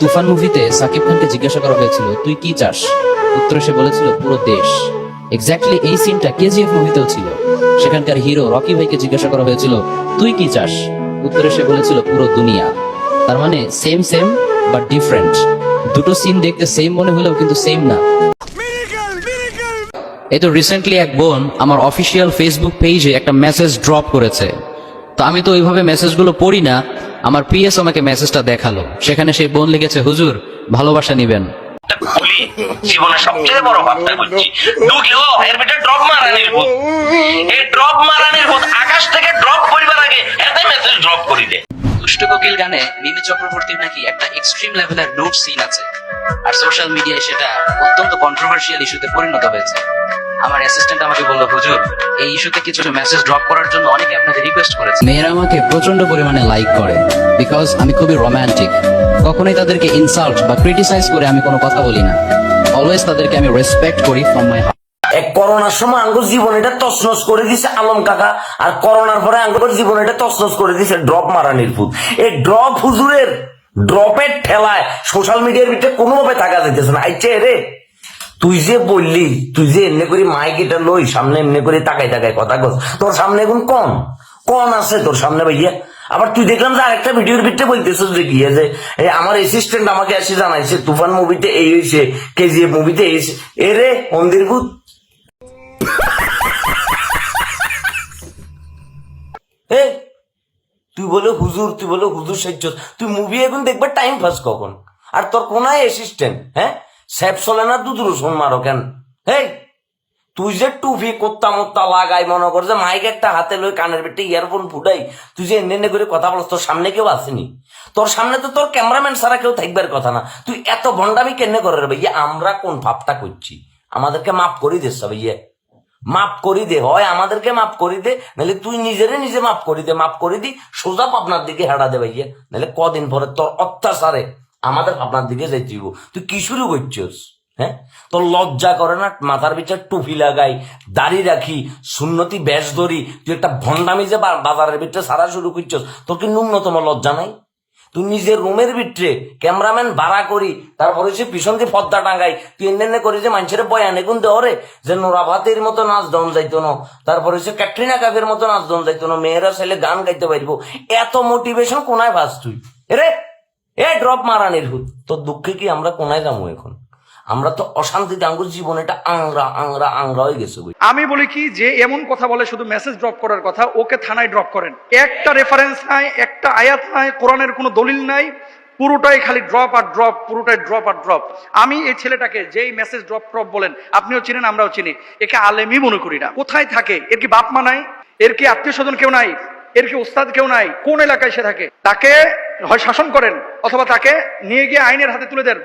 তুফান মুভিতে সাকিব খানকে জিজ্ঞাসা করা হয়েছিল, তুই কি চাস? উত্তরে সে বলেছিল, পুরো দেশ। এক্স্যাক্টলি এই সিনটা কেজিএফ মুভিতেও ছিল। সেখানকার হিরো রকি ভাইকে জিজ্ঞাসা করা হয়েছিল, তুই কি চাস? উত্তরে সে বলেছিল, পুরো দুনিয়া। তার মানে সেম সেম বাট ডিফারেন্ট দুটো সিন দেখতে সেম মনে হলেও কিন্তু সেম না। এই তো রিসেন্টলি এক বোন আমার অফিসিয়াল ফেসবুক পেজে একটা মেসেজ ড্রপ করেছে। তো আমি তো ওইভাবে মেসেজগুলো পড়ি না আমার পিএস আমাকে মেসেজটা দেখাল। সেখানে সেই বোন লিখেছে হুজুর ভালোবাসা নিবেন। জীবনের সবচেয়ে বড় ভাবটা করছি ঢুকলেও এর ভিতরে ড্রপ মারানির ভূত। এই ড্রপ মারানির ভূত আকাশ থেকে ড্রপ করিবার আগে এতে মেসেজ ড্রপ করি দে। দুষ্ট কোকিল গানে মিমি চক্রবর্তীর নাকি একটা এক্সট্রিম লেভেলের সিন আছে। আর সোশ্যাল মিডিয়ায় সেটা অত্যন্ত কন্ট্রোভার্সিয়াল ইস্যুতে পরিণত হয়েছে। আমার অ্যাসিস্ট্যান্ট আমাকে বলল হুজুর এই ইস্যুতে কিছু মেসেজ ড্রপ করার জন্য অনেকে আপনাকে রিকোয়েস্ট করেছে। মেয়েরা আমাকে প্রচণ্ড পরিমাণে লাইক করে বিকজ আমি খুবই রোমান্টিক কখনোই তাদেরকে ইনসাল্ট বা ক্রিটিসাইজ করে আমি কোনো কথা বলি না। অলওয়েজ তাদেরকে আমি রেসপেক্ট করি ফ্রম মাই হার্ট এক করোনার সময় আঙ্গুর জীবন এটা তছনছ করে দিছে আলম কাকা আর করোনার পরে আঙ্গুর জীবন এটা তছনছ করে দিছে ড্রপ মারানির ফুট এই ড্রপ হুজুরের ড্রপের ঠেলায় সোশ্যাল মিডিয়ার ভিতরে কোনোভাবে থাকা যাইতেছে না। আইছে রে। তুই যে বললি, তুই যে এমনি করে মাইক এটা লই, সামনে এমনি করে তাকাই তাকাই কথা কস তোর সামনে এখন কম কম আছে তোর সামনে ভাইয়া? আবার তুই দেখলাম যে আরেকটা ভিডিওর ভিতরে বলতেছিস যে কি যে আমার অ্যাসিস্ট্যান্ট আমাকে এসে জানাইছে, তুফান মুভিতে এই হয়েছে কেজিএফ মুভিতে এই। এ রে, মন্দির ভূত। এই তুই বলে হুজুর, তুই বলে হুজুর সেজ্জ তুই মুভি এখন দেখবে টাইম পাস কখন? আর তোর কোনায় অ্যাসিস্ট্যান্ট হ্যাঁ? স্যাপ চলে না দুধ রসুন মারো কেন? হেই, তুই যে টুপি কোত্তা মোত্তা লাগাই, মনে কর যে মাইক একটা হাতে লই কানের বেটে ইয়ারফোন ফুটাই, তুই যে এনে করে কথা বলছ, তোর সামনে কেউ আসেনি। তোর সামনে তো তোর ক্যামেরাম্যান ছাড়া কেউ থাকবার কথা না। তুই এত ভণ্ডামি কেন করে রে ভাইয়া? আমরা কোন ভাবটা করছি? আমাদেরকে মাফ করি দিস ভাইয়া মাফ করি দে, হয় আমাদেরকে মাফ করি দে, নাহলে তুই নিজেরে নিজে মাফ করি দে, মাফ করি দি, সোজা পাবনার দিকে হেঁড়া দে ভাইয়া। নাহলে কদিন পরে তোর অত্যাচারে আমাদের পাবনার দিকে যাইতে তুই কি শুরু করছিস? হ্যাঁ? তোর লজ্জা করে না মাথার পিছনে টুপি লাগাই, দাড়ি রাখি, সুন্নতি ব্যাস ধরি, তুই একটা ভণ্ডামি যে বাজারের ভিতরে সারা শুরু করছিস, তোর কি ন্যূনতম লজ্জা নাই? তুই নিজের রুমের ভিতরে ক্যামেরাম্যান ভাড়া করি, তারপরে সে পিছন দিয়ে পদ্মা টাঙ্গাই তুই এনে করে যে মানুষের বয়ান এগুন দেওয়ারে যে নোরা ভাতের মতো নাচ দন যাইতো না, তারপরে সে ক্যাটরিনা কাফের মতো নাচ দন যাইতো না, মেয়েরা ছেলে গান গাইতে পারব। এত মোটিভেশন কোনায় ভাস তুই? এরে এ ড্রপ মারানির হুত তোর দুঃখে কি আমরা কোনায় যাব এখন? আমরা তো অশান্তিতে আঙ্গুর জীবন, এটা আংরা আংরা আংরা হয়ে গেছে আমি বলি কি, যে এমন কথা বলে শুধু মেসেজ ড্রপ করার কথা, ওকে থানায় ড্রপ করেন। একটা রেফারেন্স নাই, একটা আয়াত নাই, কোরআনের কোনো দলিল নাই, পুরোটাই খালি ড্রপ আর ড্রপ পুরোটাই ড্রপ আর ড্রপ আমি এই ছেলেটাকে যেই মেসেজ ড্রপ ড্রপ বলেন, আপনিও চিনেন, আমরাও চিনি, একে আলেমই মনে করি না। কোথায় থাকে? এর কি বাপ মা নাই? এর কি আত্মীয় স্বজন কেউ নাই? এর কি ওস্তাদ কেউ নাই? কোন এলাকায় সে থাকে? তাকে হয় শাসন করেন অথবা তাকে নিয়ে গিয়ে আইনের হাতে তুলে দেন।